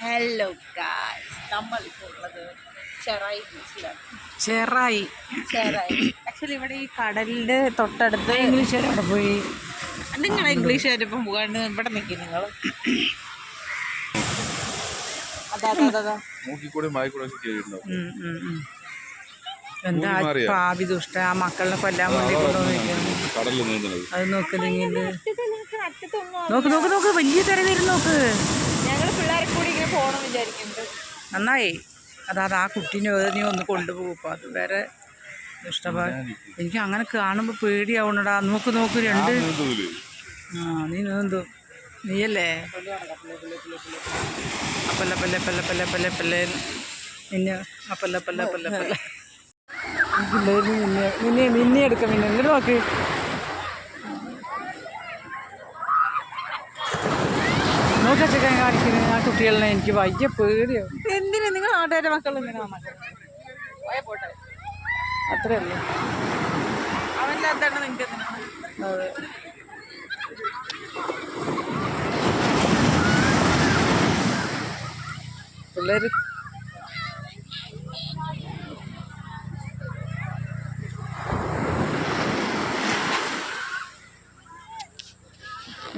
Hello guys നമ്മൾ ഇപ്പോൾ ഉള്ളത് ചെറായി ബീച്ചിലാണ്. ചെറായി. ചെറായി. ആക്ച്വലി ഇവിടെ ഈ കടലിന്റെ തൊട്ടടുത്ത് ഇംഗ്ലീഷുകാരവിടെ പോയി? നിങ്ങൾ ഇംഗ്ലീഷ് ആയിട്ടിപ്പം പോകാണ്ട് ഇവിടെ നിൽക്കും നിങ്ങൾ അതാ അതാ അതാ, അതാ. മൂക്കിക്കൂടെ മായിക്കൂടെ എന്താ പാവി ദുഷ്ട ആ മക്കളെ കൊല്ലാൻ വേണ്ടി നീന്തുന്നത് അത് നോക്ക് നിങ്ങൾക്ക് നോക്ക് നോക്ക് നോക്ക് വലിയ തിര വരും നോക്ക്. നന്നായി. അതാത് ആ കുട്ടീനെ നീ ഒന്ന് കൊണ്ടുപോകും. അപ്പം അത് വേറെ ദുഷ്ടഭാഗം എനിക്ക് അങ്ങനെ കാണുമ്പോൾ പേടിയാവണടാ. നോക്ക് നോക്ക് രണ്ട്. ആ നീ നീന്തു. നീയല്ലേ? അപ്പല്ല പല്ല പല്ല പല്ല പല്ല പല്ല പിന്നെ അപ്പല്ല പല്ല പല്ല പല്ല. പിള്ളേരിന് മിന്നെ മിന്നെ മിന്നെ എടുക്കാം മിന്നെ എന്നിട്ട് നോക്ക്. നോക്ക ചെക്കാൻ കാണിക്കുന്നത് ആ കുട്ടികളിനെ എനിക്ക് വയ്യ പേടിയോ. എന്തിനാ? നിങ്ങൾ നാട്ടുകാരുടെ മക്കൾ എന്തിനാണ് അത്രേ ഉള്ളൂ. അവനില്ലാത്താണ് നിങ്ങൾക്ക് അതെ. പിള്ളേർ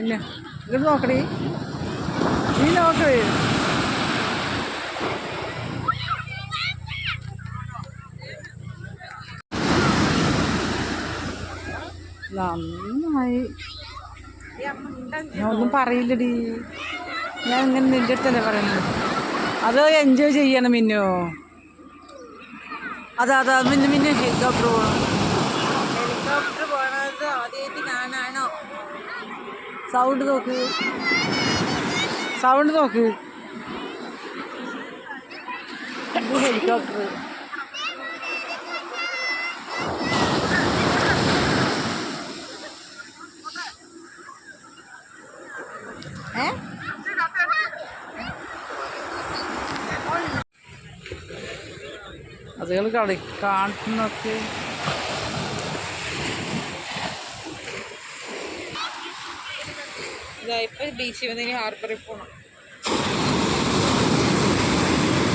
പിന്നെ ഇങ്ങോട്ട് നോക്കണി നീ നോക്കേ. നന്നായി. ഞാൻ ഒന്നും പറയില്ലടി. ഞാൻ ഇങ്ങനെ നിന്റെ അടുത്തല്ലേ പറയുന്നത്? അത് എൻജോയ് ചെയ്യണം മിന്നോ. അതാ അതാ മിന്നു മിന്നു. ഹെലികോപ്റ്റർ പോകണം സൗണ്ട് നോക്ക്. സൗണ്ട് നോക്ക്. ഹെലികോപ്റ്റർ അതുകൾ കളി കാണുന്നൊക്കെ ഇതാ ഇപ്പൊ ബീച്ചിൽ വന്നതിന് ഹാർബറിൽ പോണം.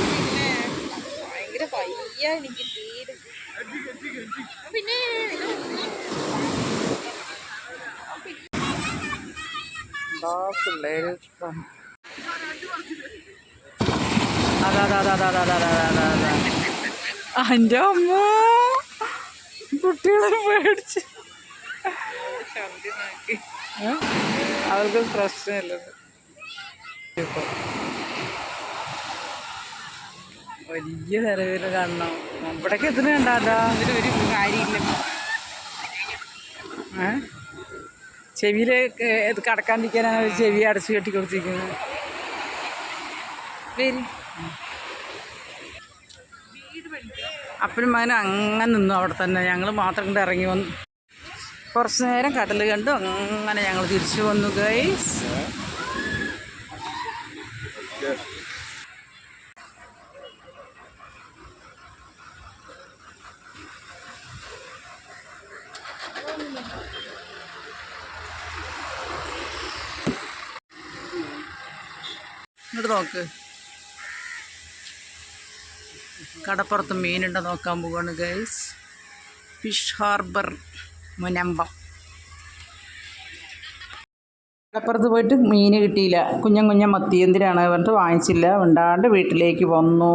പിന്നെ ഭയങ്കര വയ്യ എനിക്ക് തീരെ. പിന്നെ പിള്ളേര് അതാ അതാ അതാ അതാ അതാ അതാ അതാ അതാ എന്റെ അമ്മ. കുട്ടികളെ പേടിച്ച്. ഛർദി നോക്കി? അവർക്ക് പ്രശ്നമില്ലത് വലിയ നിലവിൽ കാണണം. ഇവിടേക്ക് എത്തുന്ന അതിന് ഒരു കാര്യമില്ല. ഏ? ചെവിയിൽ കടക്കാണ്ടിരിക്കാനാണ് ഒരു ചെവി അടച്ചു കെട്ടി കൊടുത്തിരിക്കുന്നത് വരും അപ്പനും മകനും അങ്ങനെ നിന്നു അവിടെ തന്നെ. ഞങ്ങൾ മാത്രം കൊണ്ട് ഇറങ്ങി വന്നു കുറച്ച് നേരം കടൽ കണ്ടു. അങ്ങനെ ഞങ്ങൾ തിരിച്ചു വന്നു ഗൈസ് ഇങ്ങോട്ട് നോക്ക്. കടപ്പുറത്ത് മീനുണ്ടോ നോക്കാൻ പോവാണ് ഗൈസ് ഫിഷ് ഹാർബർ മുനമ്പം. കടപ്പുറത്ത് പോയിട്ട് മീൻ കിട്ടിയില്ല. കുഞ്ഞൻ കുഞ്ഞൻ മത്തി എന്തിനാണ് പറഞ്ഞിട്ട് വാങ്ങിച്ചില്ല. ഉണ്ടാണ്ട് വീട്ടിലേക്ക് വന്നു.